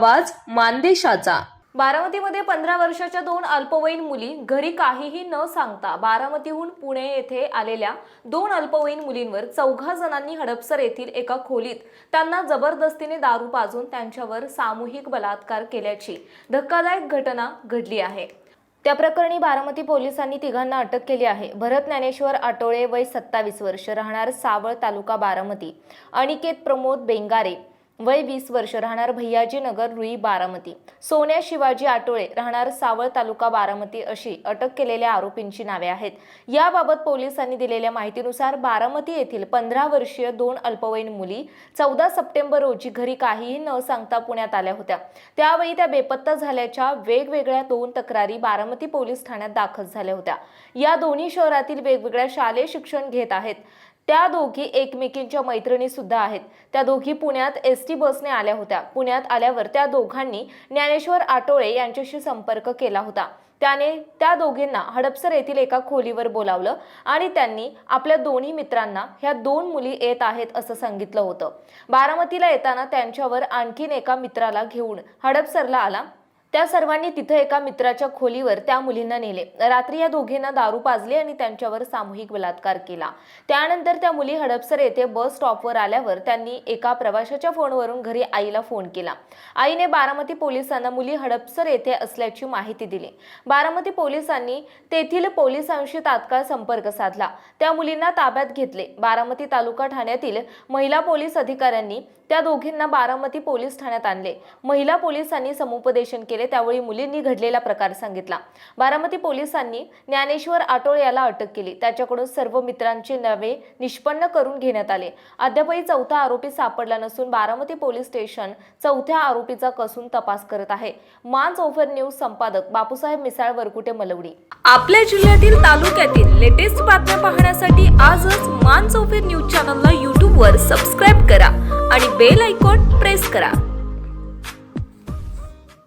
आवाज मानदेशाचा. बारामतीमध्ये पंधरा वर्षाच्या दोन अल्पवयीन मुली घरी काहीही न सांगता बारामतीहून पुणे येथे आलेल्या दोन अल्पवयीन मुलींवर चौघा जणांनी हडपसर येथील एका खोलीत त्यांना जबरदस्तीने दारू पाजून त्यांच्यावर सामूहिक बलात्कार केल्याची धक्कादायक घटना घडली आहे. त्या प्रकरणी बारामती पोलिसांनी तिघांना अटक केली आहे. भरत ज्ञानेश्वर आटोळे वय सत्तावीस वर्ष राहणार सावळ तालुका बारामती. अनिकेत प्रमोद बेंगारे वय वीस वर्ष राहणार भैयाजी नगर रुई बारामती. सोन्या शिवाजी आटोळे राहणार सावळ तालुका बारामती अशी अटक केलेल्या आरोपींची नावे आहेत. याबाबत पोलिसांनी दिलेल्या माहितीनुसार बारामती येथील पंधरा वर्षीय दोन अल्पवयीन मुली चौदा सप्टेंबर रोजी घरी काहीही न सांगता पुण्यात आल्या होत्या. त्यावेळी त्या बेपत्ता झाल्याच्या वेगवेगळ्या दोन तक्रारी बारामती पोलीस ठाण्यात दाखल झाल्या होत्या. या दोन्ही शहरातील वेगवेगळ्या शालेय शिक्षण घेत आहेत. त्या दोघी एकमेकींच्या मैत्रिणी सुद्धा आहेत. त्या दोघी पुण्यात एस टी बसने आल्या होत्या. पुण्यात आल्यावर त्या दोघांनी ज्ञानेश्वर आटोळे यांच्याशी संपर्क केला होता. त्याने त्या दोघींना हडपसर येथील एका खोलीवर बोलावलं आणि त्यांनी आपल्या दोन्ही मित्रांना ह्या दोन मुली येत आहेत असं सांगितलं होतं. बारामतीला येताना त्यांच्यावर आणखीन एका मित्राला घेऊन हडपसरला आला. त्या सर्वांनी तिथं एका मित्राच्या खोलीवर त्या मुलींना नेले. रात्री या दोघींना दारू पाजली आणि त्यांच्यावर सामूहिक बलात्कार केला. त्यानंतर त्या मुली हडपसर येथे बस स्टॉपवर आल्यावर त्यांनी एका प्रवाशाच्या फोनवरून घरी आईला फोन केला. आईने बारामती पोलिसांना मुली हडपसर येथे असल्याची माहिती दिली. बारामती पोलिसांनी तेथील पोलिसांशी तात्काळ संपर्क साधला. त्या मुलींना ताब्यात घेतले. बारामती तालुका ठाण्यातील महिला पोलीस अधिकाऱ्यांनी त्या दोघींना बारामती पोलीस ठाण्यात आणले. महिला पोलिसांनी समुपदेशन केले त्यावेळी मुलींनी घडलेला प्रकार सांगितला. बारामती पोलिसांनी ज्ञानेश्वर आटोळे याला अटक केली. त्याच्याकडून सर्व मित्रांचे नवे निष्पन्न करून घेण्यात आले. अद्यापही चौथा आरोपी सापडला नसून बारामती पोलीस स्टेशन चौथ्या आरोपीचा कसून तपास करत आहे. मान ओव्हर न्यूज संपादक बापूसाहेब मिसाळ वरकुटे मलवडी. आपल्या जिल्ह्यातील तालुक्यातील लेटेस्ट बातम्या पाहण्यासाठी आजच मान ओव्हर न्यूज चॅनलला यूट्यूबवर सबस्क्राईब करा आणि बेल आयकॉन प्रेस करा.